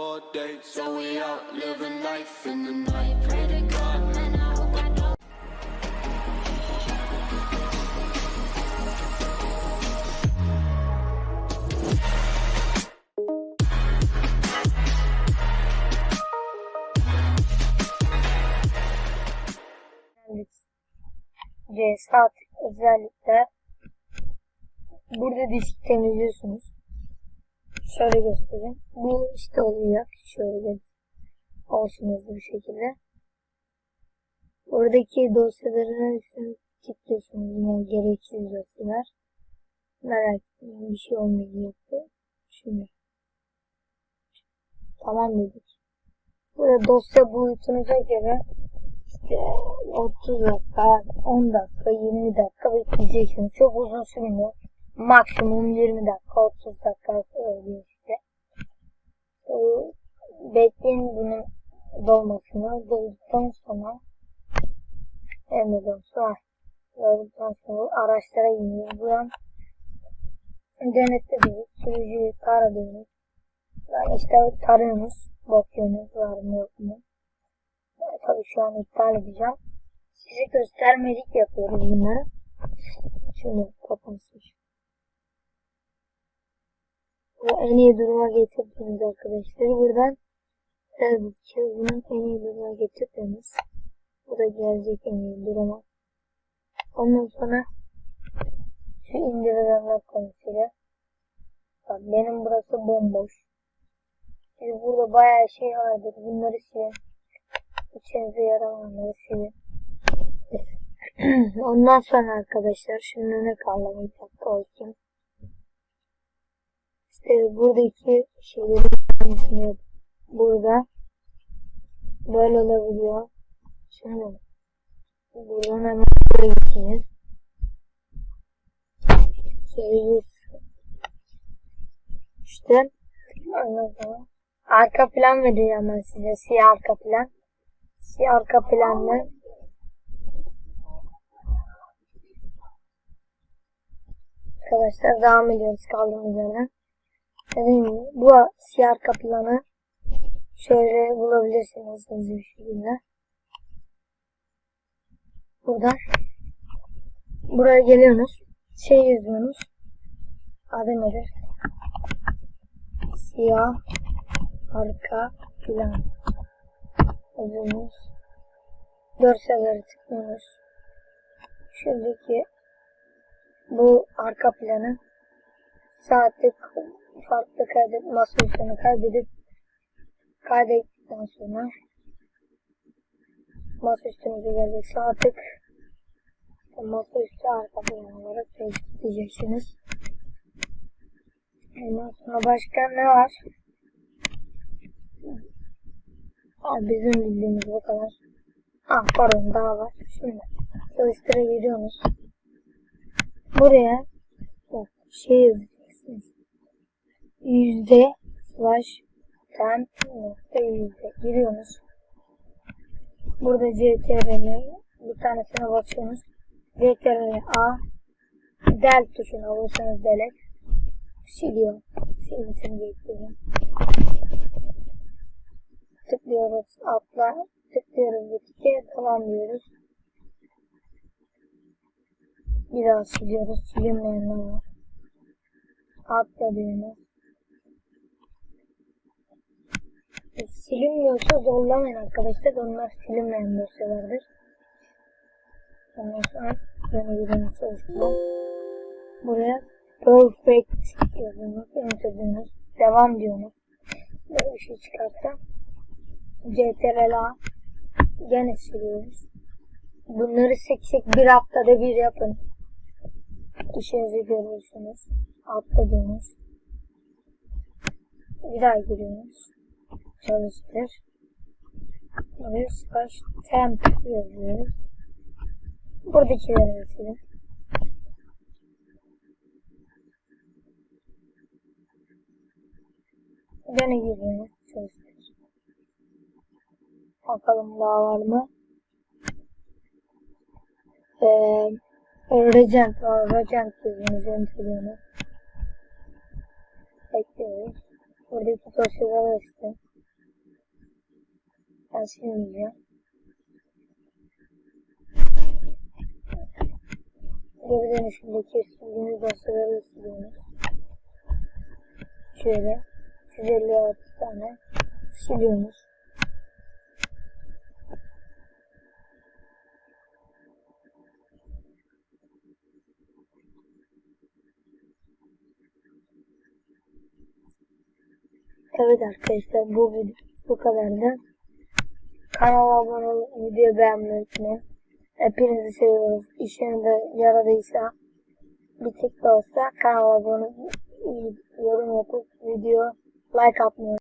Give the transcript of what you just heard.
for days. So we out living life in the night. Pray to God, man, I hope I don't. saat özellikle burada disk temizliyorsunuz. Şöyle göstereyim. Bu işte olacak. Şöyle olsun hızlı bir şekilde. Oradaki dosyaların üstünü kilitliyorsunuz. Yine gereksiz dosyalar. Merak etmeyin bir şey olmayacaktı. Şimdi. Tamam dedik. Burada dosya boyutunuza göre işte 30 dakika, 10 dakika, 20 dakika bekleyeceksiniz. Çok uzun sürmüyor. Maksimum 20 dakika, 30 dakika söylüyor size. Ee, bekleyin bunun dolmasını. Dolduktan sonra de dolsa dolduktan sonra araçlara iniyor. Buradan denetliyoruz. Sürücüyü taradığınız. Yani işte tarıyorsunuz. Bakıyorsunuz var mı yok mu. Yani tabii şu an iptal edeceğim. Size göstermelik yapıyoruz bunları. Şimdi kapansın. Bu en iyi duruma getirdiniz arkadaşlar. Buradan evet ki bunun en iyi duruma getirdiniz. Bu da gelecek en iyi duruma. Ondan sonra şu indirilenler konusuyla bak benim burası bomboş. Siz burada bayağı şey vardır. Bunları silin. İçinize yaramayanları silin. Ondan sonra arkadaşlar şunun ne kaldı bir dakika olsun. İşte buradaki şeyleri aynısını. Burada böyle olabiliyor. Şimdi buradan hemen buraya gitsiniz. Şöyle işte ondan arka plan vereceğim ben size. Siyah arka plan. Siyah arka planla Arkadaşlar devam ediyoruz kaldığımız yerden. Dediğim gibi bu siyah arka planı şöyle bulabilirsiniz hızlı bir şekilde. Buradan buraya geliyorsunuz. Şey yazıyorsunuz. Adı nedir? Siyah arka plan yazıyorsunuz. Görselleri tıklıyorsunuz. Şuradaki bu arka planı saatlik farklı kaydet masaüstünü kaydedip kaydettikten sonra masaüstünüze gelecek saatlik masaüstü arka plan olarak diyeceksiniz. Ondan sonra başka ne var? Aa, bizim bildiğimiz bu kadar. Ah pardon daha var. Şimdi çalıştıra giriyorsunuz. Buraya bak şey yazacaksınız. Yüzde slash temp nokta yüzde giriyorsunuz. Burada CTRL bir tanesine basıyorsunuz. CTRL A del tuşuna basıyorsunuz delete siliyor. Silmesini bekliyorum. Tıklıyoruz atla tıklıyoruz bu tike devam diyoruz. Bir daha siliyoruz. Silinmeyenler var. Atla diyoruz. E, silinmiyorsa zorlamayın arkadaşlar. Onlar silinmeyen dosyalardır. Ondan sonra yeni birini çalıştıralım. Buraya perfect yazıyorsunuz. Enter diyorsunuz. Devam diyorsunuz. Böyle bir şey çıkarsa CTRL-A gene siliyoruz. Bunları seçsek bir haftada bir yapın. İşinizi görürsünüz. Atladınız. Bir daha giriyorsunuz. Çalıştır. Buraya slash temp yazıyoruz. Buradakileri silin. Gene giriyorsunuz. Çalıştır. Bakalım daha var mı? Eee Regent var. Regent yazıyorsunuz. Enteliyorsunuz. Bekliyoruz. Buradaki dosyaları açtı. Ben silmeyeceğim. Geri dönüşümdeki sildiğimiz dosyaları siliyoruz. Şöyle 156 tane siliyoruz. Evet arkadaşlar bu video bu kadardı. Kanala abone olup videoyu beğenmeyi unutmayın. Hepinizi seviyoruz. İşinize yaradıysa bir tık da olsa kanala abone olup yorum yapıp video like atmayı